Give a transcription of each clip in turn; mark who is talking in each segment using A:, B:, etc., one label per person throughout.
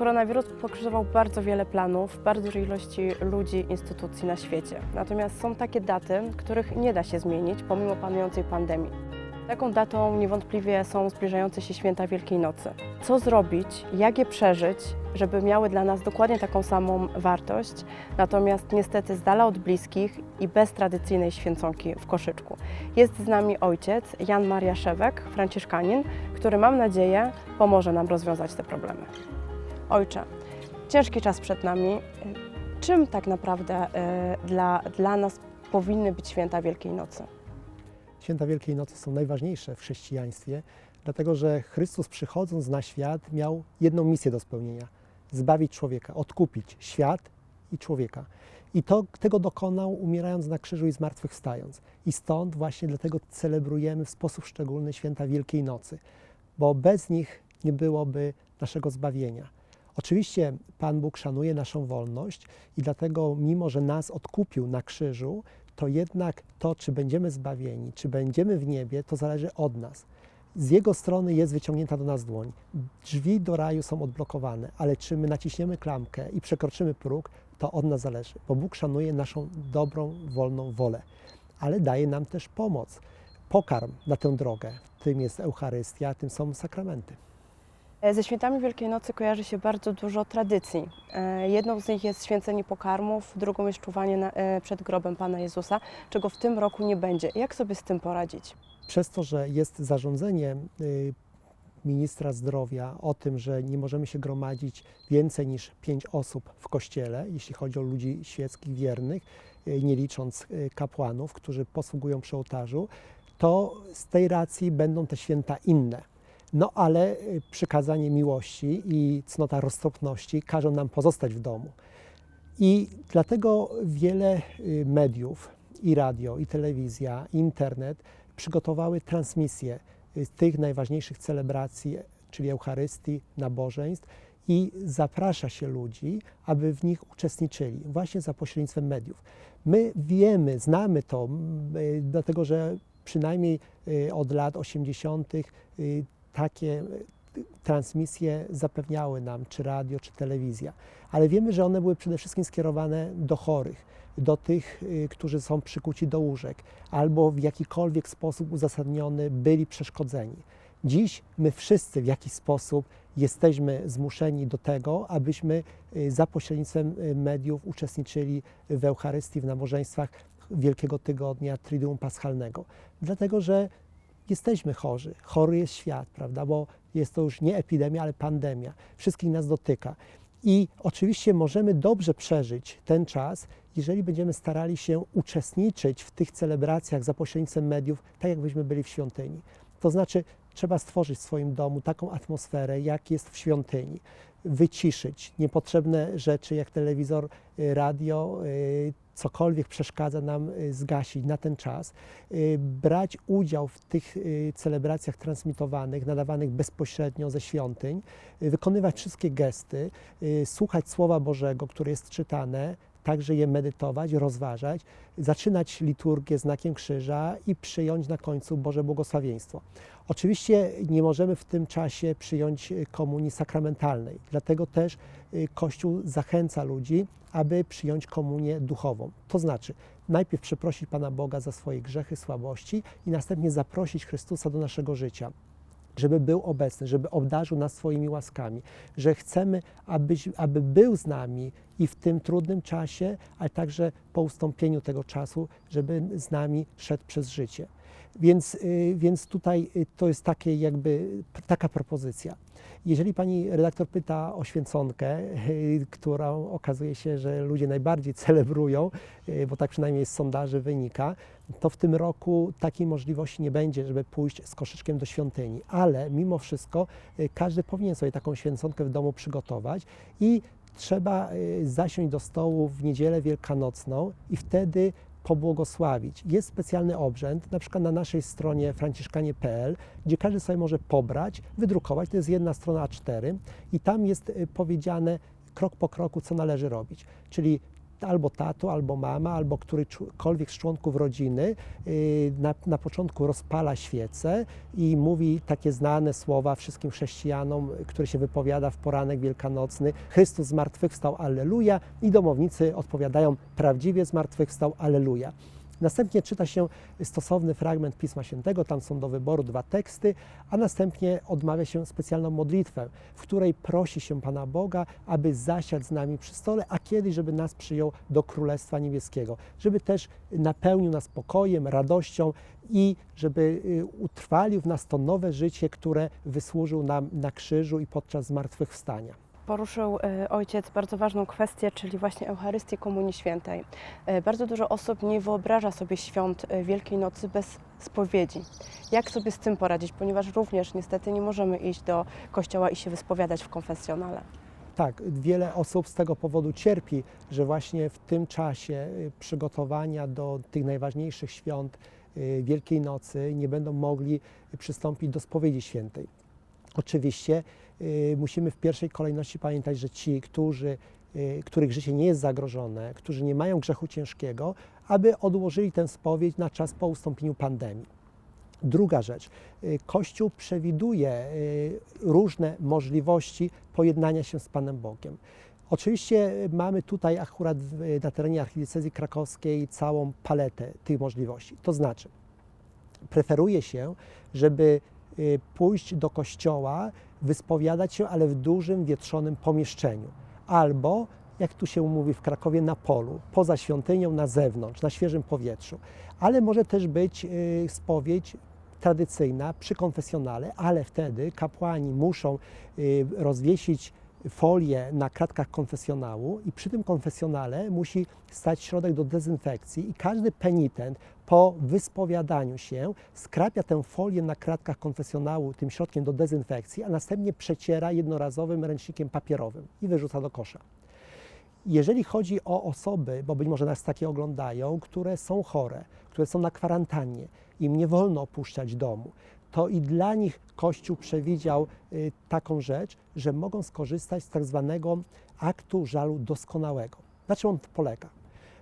A: Koronawirus pokrzyżował bardzo wiele planów, bardzo dużej ilości ludzi, instytucji na świecie. Natomiast są takie daty, których nie da się zmienić pomimo panującej pandemii. Taką datą niewątpliwie są zbliżające się święta Wielkiej Nocy. Co zrobić, jak je przeżyć, żeby miały dla nas dokładnie taką samą wartość, natomiast niestety z dala od bliskich i bez tradycyjnej święconki w koszyczku. Jest z nami ojciec Jan Maria Szewek, franciszkanin, który mam nadzieję pomoże nam rozwiązać te problemy. Ojcze, ciężki czas przed nami. Czym tak naprawdę y, dla, dla nas powinny być święta Wielkiej Nocy?
B: Święta Wielkiej Nocy są najważniejsze w chrześcijaństwie, dlatego że Chrystus przychodząc na świat miał jedną misję do spełnienia: zbawić człowieka, odkupić świat i człowieka. I to, tego dokonał umierając na krzyżu i zmartwychwstając. I stąd właśnie dlatego celebrujemy w sposób szczególny święta Wielkiej Nocy, bo bez nich nie byłoby naszego zbawienia. Oczywiście Pan Bóg szanuje naszą wolność i dlatego, mimo że nas odkupił na krzyżu, to jednak to, czy będziemy zbawieni, czy będziemy w niebie, to zależy od nas. Z Jego strony jest wyciągnięta do nas dłoń. Drzwi do raju są odblokowane, ale czy my naciśniemy klamkę i przekroczymy próg, to od nas zależy, bo Bóg szanuje naszą dobrą, wolną wolę, ale daje nam też pomoc, pokarm na tę drogę. Tym jest Eucharystia, tym są sakramenty.
A: E, Ze świętami Wielkiej Nocy kojarzy się bardzo dużo tradycji. E, Jedną z nich jest święcenie pokarmów, drugą jest czuwanie na, e, przed grobem Pana Jezusa, czego w tym roku nie będzie. Jak sobie z tym poradzić?
B: Przez to, że jest zarządzenie y, ministra zdrowia o tym, że nie możemy się gromadzić więcej niż pięć osób w kościele, jeśli chodzi o ludzi świeckich wiernych, y, nie licząc y, kapłanów, którzy posługują przy ołtarzu, to z tej racji będą te święta inne. No ale y, przykazanie miłości i cnota roztropności każą nam pozostać w domu. I dlatego wiele y, mediów, i radio, i telewizja, i internet przygotowały transmisje y, tych najważniejszych celebracji, czyli Eucharystii, nabożeństw i zaprasza się ludzi, aby w nich uczestniczyli, właśnie za pośrednictwem mediów. My wiemy, znamy to, dlatego że przynajmniej od lat 80. takie y, transmisje zapewniały nam, czy radio, czy telewizja, ale wiemy, że one były przede wszystkim skierowane do chorych, do tych, y, którzy są przykuci do łóżek, albo w jakikolwiek sposób uzasadniony byli przeszkodzeni. Dziś my wszyscy w jakiś sposób jesteśmy zmuszeni do tego, abyśmy y, za pośrednictwem mediów uczestniczyli w Eucharystii, w nabożeństwach Wielkiego Tygodnia, Triduum Paschalnego. Dlatego, że jesteśmy chorzy. Chory jest świat, prawda? Bo jest to już nie epidemia, ale pandemia. Wszystkich nas dotyka. I oczywiście możemy dobrze przeżyć ten czas, jeżeli będziemy starali się uczestniczyć w tych celebracjach za pośrednictwem mediów, tak jakbyśmy byli w świątyni. To znaczy, trzeba stworzyć w swoim domu taką atmosferę, jak jest w świątyni. Wyciszyć niepotrzebne rzeczy, jak telewizor, y, radio, y, cokolwiek przeszkadza nam y, zgasić na ten czas, y, brać udział w tych y, celebracjach transmitowanych, nadawanych bezpośrednio ze świątyń, wykonywać wszystkie gesty, słuchać Słowa Bożego, które jest czytane, także je medytować, rozważać, zaczynać liturgię znakiem krzyża i przyjąć na końcu Boże błogosławieństwo. Oczywiście nie możemy w tym czasie przyjąć y, komunii sakramentalnej, dlatego też y, Kościół zachęca ludzi, aby przyjąć komunię duchową. To znaczy, najpierw przeprosić Pana Boga za swoje grzechy, słabości i następnie zaprosić Chrystusa do naszego życia żeby był obecny, żeby obdarzył nas swoimi łaskami, że chcemy, abyś, aby był z nami i w tym trudnym czasie, ale także po ustąpieniu tego czasu, żeby z nami szedł przez życie. Więc, y, więc tutaj y, to jest takie jakby taka propozycja. Jeżeli pani redaktor pyta o święconkę, y, którą okazuje się, że ludzie najbardziej celebrują, bo tak przynajmniej z sondaży wynika, to w tym roku takiej możliwości nie będzie, żeby pójść z koszyczkiem do świątyni. Ale mimo wszystko każdy powinien sobie taką święconkę w domu przygotować i trzeba zasiąść do stołu w niedzielę wielkanocną i wtedy pobłogosławić. Jest specjalny obrzęd, na przykład na naszej stronie franciszkanie.pl, gdzie każdy sobie może pobrać, wydrukować, to jest jedna strona A4 i tam jest y, powiedziane krok po kroku, co należy robić. Czyli albo tato, albo mama, albo którykolwiek z członków rodziny y, na, na początku rozpala świecę i mówi takie znane słowa wszystkim chrześcijanom, które się wypowiada w poranek wielkanocny: Chrystus zmartwychwstał, Alleluja. I domownicy odpowiadają: Prawdziwie zmartwychwstał, Alleluja. Następnie czyta się stosowny fragment Pisma Świętego, tam są do wyboru dwa teksty, a następnie odmawia się specjalną modlitwę, w której prosi się Pana Boga, aby zasiadł z nami przy stole, a kiedyś, żeby nas przyjął do Królestwa Niebieskiego, żeby też napełnił nas spokojem, radością i żeby y, utrwalił w nas to nowe życie, które wysłużył nam na krzyżu i podczas zmartwychwstania.
A: Poruszył e, ojciec bardzo ważną kwestię, czyli właśnie Eucharystię Komunii Świętej. E, Bardzo dużo osób nie wyobraża sobie świąt e, Wielkiej Nocy bez spowiedzi. Jak sobie z tym poradzić, ponieważ również niestety nie możemy iść do kościoła i się wyspowiadać w konfesjonale.
B: Tak, wiele osób z tego powodu cierpi, że właśnie w tym czasie przygotowania do tych najważniejszych świąt Wielkiej Nocy nie będą mogli przystąpić do spowiedzi świętej. Oczywiście musimy w pierwszej kolejności pamiętać, że ci, którzy, y, których życie nie jest zagrożone, którzy nie mają grzechu ciężkiego, aby odłożyli tę spowiedź na czas po ustąpieniu pandemii. Druga rzecz, y, Kościół przewiduje y, różne możliwości pojednania się z Panem Bogiem. Oczywiście y, mamy tutaj akurat na terenie archidiecezji krakowskiej całą paletę tych możliwości. To znaczy, preferuje się, żeby y, pójść do kościoła, wyspowiadać się, ale w dużym, wietrzonym pomieszczeniu. Albo, jak tu się mówi w Krakowie, na polu, poza świątynią, na zewnątrz, na świeżym powietrzu. Ale może też być y, spowiedź tradycyjna przy konfesjonale, ale wtedy kapłani muszą y, rozwiesić folię na kratkach konfesjonału i przy tym konfesjonale musi stać środek do dezynfekcji i każdy penitent po wyspowiadaniu się skrapia tę folię na kratkach konfesjonału tym środkiem do dezynfekcji, a następnie przeciera jednorazowym ręcznikiem papierowym i wyrzuca do kosza. Jeżeli chodzi o osoby, bo być może nas takie oglądają, które są chore, które są na kwarantannie, im nie wolno opuszczać domu, to i dla nich Kościół przewidział y, taką rzecz, że mogą skorzystać z tak zwanego aktu żalu doskonałego. Na czym on polega?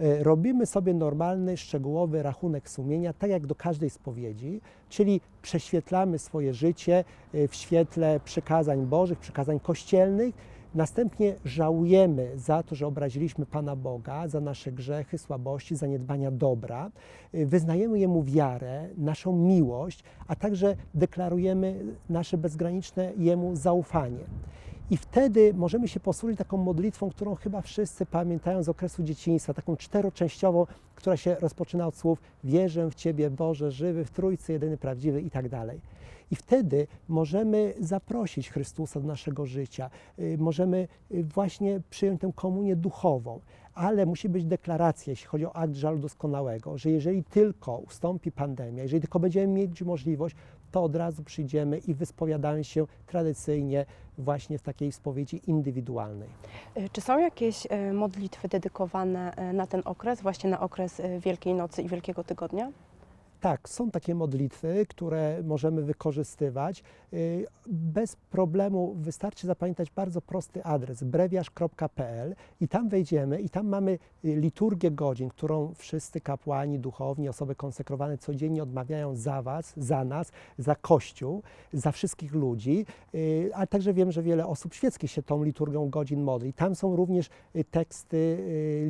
B: Y, Robimy sobie normalny, szczegółowy rachunek sumienia, tak jak do każdej spowiedzi, czyli prześwietlamy swoje życie y, w świetle przykazań Bożych, przykazań kościelnych, Następnie żałujemy za to, że obraziliśmy Pana Boga, za nasze grzechy, słabości, zaniedbania dobra. Y, Wyznajemy Jemu wiarę, naszą miłość, a także deklarujemy nasze bezgraniczne Jemu zaufanie. I wtedy możemy się posłużyć taką modlitwą, którą chyba wszyscy pamiętają z okresu dzieciństwa, taką czteroczęściową, która się rozpoczyna od słów Wierzę w Ciebie, Boże, żywy, w Trójcy, jedyny, prawdziwy i tak dalej. I wtedy możemy zaprosić Chrystusa do naszego życia, y, możemy y, właśnie przyjąć tę komunię duchową, ale musi być deklaracja, jeśli chodzi o akt żalu doskonałego, że jeżeli tylko ustąpi pandemia, jeżeli tylko będziemy mieć możliwość, to od razu przyjdziemy i wyspowiadamy się tradycyjnie właśnie w takiej spowiedzi indywidualnej.
A: E, Czy są jakieś modlitwy dedykowane na ten okres, właśnie na okres Wielkiej Nocy i Wielkiego Tygodnia?
B: Tak, są takie modlitwy, które możemy wykorzystywać. Y, Bez problemu wystarczy zapamiętać bardzo prosty adres brewiarz.pl i tam wejdziemy i tam mamy y, liturgię godzin, którą wszyscy kapłani, duchowni, osoby konsekrowane codziennie odmawiają za Was, za nas, za Kościół, za wszystkich ludzi, Y, ale także wiem, że wiele osób świeckich się tą liturgią godzin modli. Tam są również teksty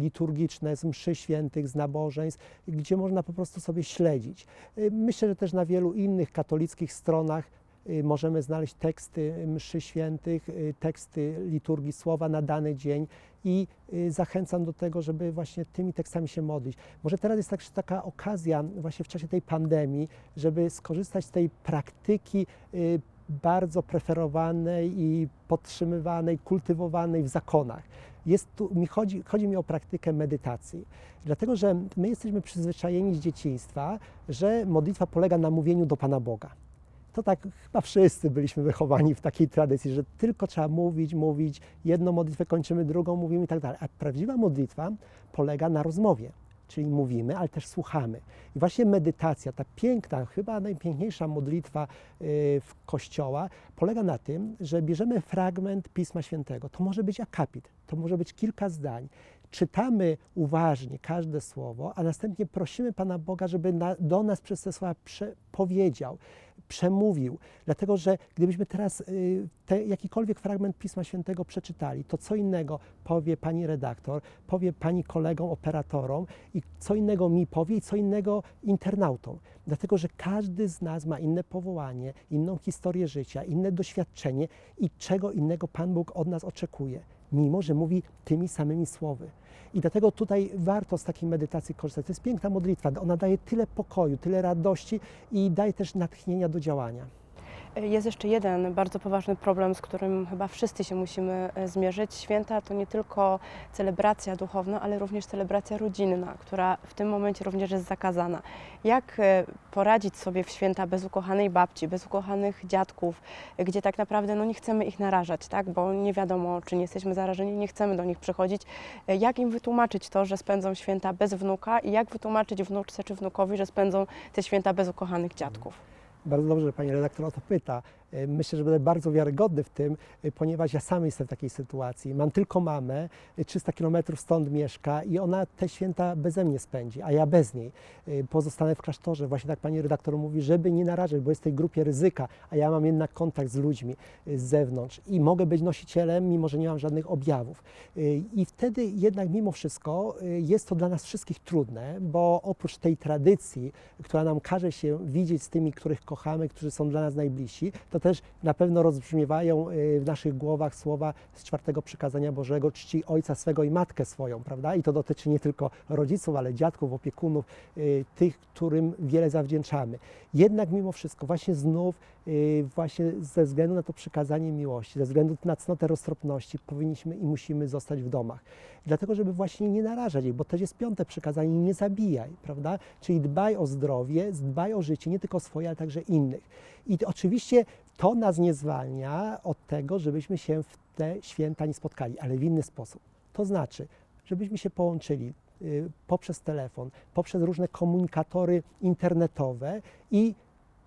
B: liturgiczne z mszy świętych, z nabożeństw, gdzie można po prostu sobie śledzić. Y, Myślę, że też na wielu innych katolickich stronach y, możemy znaleźć teksty mszy świętych, y, teksty liturgii słowa na dany dzień i y, zachęcam do tego, żeby właśnie tymi tekstami się modlić. Może teraz jest też taka okazja właśnie w czasie tej pandemii, żeby skorzystać z tej praktyki y, bardzo preferowanej i podtrzymywanej, kultywowanej w zakonach. Jest tu, mi chodzi, chodzi mi o praktykę medytacji, dlatego że my jesteśmy przyzwyczajeni z dzieciństwa, że modlitwa polega na mówieniu do Pana Boga. To tak chyba wszyscy byliśmy wychowani w takiej tradycji, że tylko trzeba mówić, mówić, jedną modlitwę kończymy, drugą mówimy i tak dalej. A prawdziwa modlitwa polega na rozmowie, czyli mówimy, ale też słuchamy. I właśnie medytacja, ta piękna, chyba najpiękniejsza modlitwa y, w kościoła, polega na tym, że bierzemy fragment Pisma Świętego. To może być akapit, to może być kilka zdań. czytamy uważnie każde słowo, a następnie prosimy Pana Boga, żeby do nas przez te słowa powiedział, przemówił. Dlatego, że gdybyśmy teraz y, te, jakikolwiek fragment Pisma Świętego przeczytali, to co innego powie pani redaktor, powie pani kolegom, operatorom i co innego mi powie i co innego internautom. Dlatego, że każdy z nas ma inne powołanie, inną historię życia, inne doświadczenie i czego innego Pan Bóg od nas oczekuje, mimo że mówi tymi samymi słowy. I dlatego tutaj warto z takiej medytacji korzystać. To jest piękna modlitwa. Ona daje tyle pokoju, tyle radości i daje też natchnienia do działania.
A: Jest jeszcze jeden bardzo poważny problem, z którym chyba wszyscy się musimy e, zmierzyć. Święta to nie tylko celebracja duchowna, ale również celebracja rodzinna, która w tym momencie również jest zakazana. Jak e, poradzić sobie w święta bez ukochanej babci, bez ukochanych dziadków, gdzie tak naprawdę no, nie chcemy ich narażać, tak? bo nie wiadomo, czy nie jesteśmy zarażeni, nie chcemy do nich przychodzić. E, Jak im wytłumaczyć to, że spędzą święta bez wnuka i jak wytłumaczyć wnuczce czy wnukowi, że spędzą te święta bez ukochanych dziadków?
B: Bardzo dobrze, że pani redaktor o to pyta. E, Myślę, że będę bardzo wiarygodny w tym, e, ponieważ ja sam jestem w takiej sytuacji. Mam tylko mamę, e, 300 kilometrów stąd mieszka i ona te święta beze mnie spędzi, a ja bez niej. E, Pozostanę w klasztorze, właśnie tak pani redaktor mówi, żeby nie narażać, bo jest w tej grupie ryzyka, a ja mam jednak kontakt z ludźmi e, z zewnątrz i mogę być nosicielem, mimo że nie mam żadnych objawów. E, I wtedy jednak mimo wszystko e, jest to dla nas wszystkich trudne, bo oprócz tej tradycji, która nam każe się widzieć z tymi, których kochamy, którzy są dla nas najbliżsi, to też na pewno rozbrzmiewają y, w naszych głowach słowa z czwartego przykazania Bożego, czci ojca swego i matkę swoją, prawda? I to dotyczy nie tylko rodziców, ale dziadków, opiekunów, y, tych, którym wiele zawdzięczamy. Jednak mimo wszystko, właśnie znów, y, właśnie ze względu na to przykazanie miłości, ze względu na cnotę roztropności, powinniśmy i musimy zostać w domach. Dlatego, żeby właśnie nie narażać jej, bo też jest piąte przykazanie, nie zabijaj, prawda? Czyli dbaj o zdrowie, dbaj o życie, nie tylko swoje, ale także innych. I oczywiście to nas nie zwalnia od tego, żebyśmy się w te święta nie spotkali, ale w inny sposób. To znaczy, żebyśmy się połączyli y, poprzez telefon, poprzez różne komunikatory internetowe i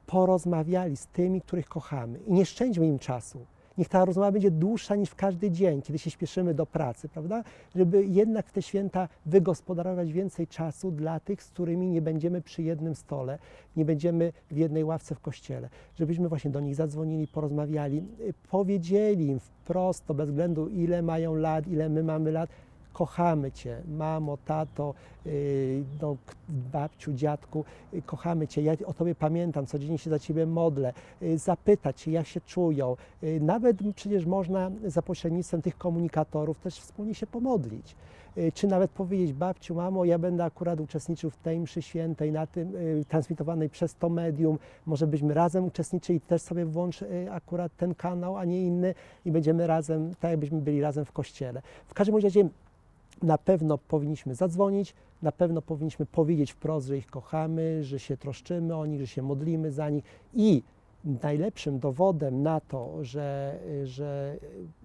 B: porozmawiali z tymi, których kochamy. I nie szczędźmy im czasu. Niech ta rozmowa będzie dłuższa niż w każdy dzień, kiedy się śpieszymy do pracy, prawda? Żeby jednak w te święta wygospodarować więcej czasu dla tych, z którymi nie będziemy przy jednym stole, nie będziemy w jednej ławce w kościele. Żebyśmy właśnie do nich zadzwonili, porozmawiali, y, powiedzieli im wprost, bez względu ile mają lat, ile my mamy lat, kochamy Cię, mamo, tato, yy, no, babciu, dziadku, yy, kochamy Cię, ja o Tobie pamiętam, codziennie się za Ciebie modlę, yy, zapytać się, jak się czują. Nawet przecież można za pośrednictwem tych komunikatorów też wspólnie się pomodlić. Czy nawet powiedzieć, babciu, mamo, ja będę akurat uczestniczył w tej mszy świętej, na tym, transmitowanej przez to medium, może byśmy razem uczestniczyli, też sobie włącz akurat ten kanał, a nie inny i będziemy razem, tak jakbyśmy byli razem w kościele. W każdym razie na pewno powinniśmy zadzwonić, na pewno powinniśmy powiedzieć wprost, że ich kochamy, że się troszczymy o nich, że się modlimy za nich i najlepszym dowodem na to, że, że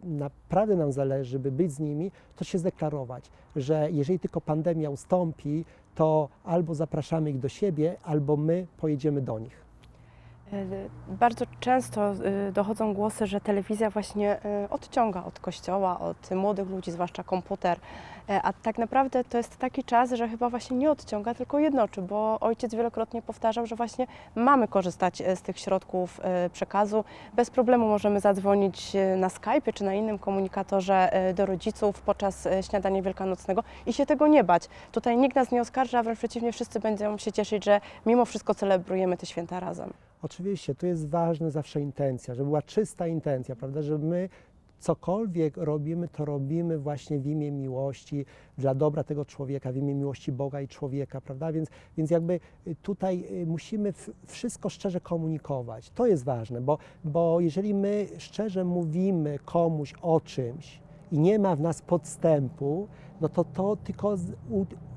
B: naprawdę nam zależy, by być z nimi, to się zdeklarować, że jeżeli tylko pandemia ustąpi, to albo zapraszamy ich do siebie, albo my pojedziemy do nich.
A: E, Bardzo często e, dochodzą głosy, że telewizja właśnie e, odciąga od kościoła, od młodych ludzi, zwłaszcza komputer. A tak naprawdę to jest taki czas, że chyba właśnie nie odciąga, tylko jednoczy, bo ojciec wielokrotnie powtarzał, że właśnie mamy korzystać z tych środków przekazu. Bez problemu możemy zadzwonić na Skype czy na innym komunikatorze do rodziców podczas śniadania wielkanocnego i się tego nie bać. Tutaj nikt nas nie oskarża, a wręcz przeciwnie, wszyscy będą się cieszyć, że mimo wszystko celebrujemy te święta razem.
B: Oczywiście, tu jest ważna zawsze intencja, żeby była czysta intencja, prawda, że my cokolwiek robimy, to robimy właśnie w imię miłości, dla dobra tego człowieka, w imię miłości Boga i człowieka, prawda? Więc, więc jakby y, tutaj y, musimy wszystko szczerze komunikować. To jest ważne, bo, bo jeżeli my szczerze mówimy komuś o czymś i nie ma w nas podstępu, no to to tylko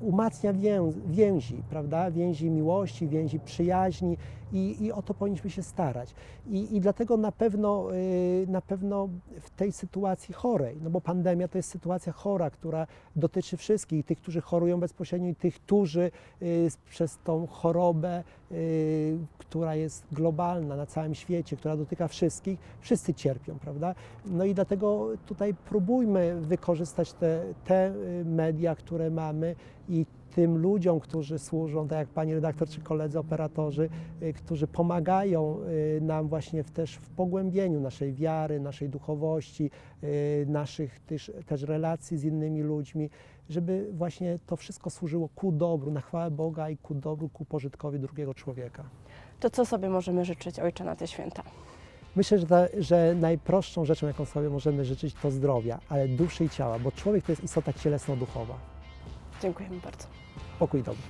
B: umacnia wię, więzi, prawda? Więzi miłości, więzi przyjaźni i, i o to powinniśmy się starać. I, i dlatego na pewno, y, na pewno w tej sytuacji chorej, no bo pandemia to jest sytuacja chora, która dotyczy wszystkich, tych, którzy chorują bezpośrednio i tych, którzy y, przez tą chorobę, y, która jest globalna na całym świecie, która dotyka wszystkich, wszyscy cierpią, prawda? No i dlatego tutaj próbujmy wykorzystać te, te media, które mamy i tym ludziom, którzy służą, tak jak pani redaktor czy koledzy operatorzy, y, którzy pomagają y, nam właśnie w, też w pogłębieniu naszej wiary, naszej duchowości, y, naszych też, też relacji z innymi ludźmi, żeby właśnie to wszystko służyło ku dobru, na chwałę Boga i ku dobru, ku pożytkowi drugiego człowieka.
A: To co sobie możemy życzyć, Ojcze, na te święta?
B: Myślę, że, ta, że najprostszą rzeczą, jaką sobie możemy życzyć, to zdrowia, ale duszy i ciała, bo człowiek to jest istota cielesno-duchowa.
A: Dziękujemy bardzo.
B: Pokój dobry.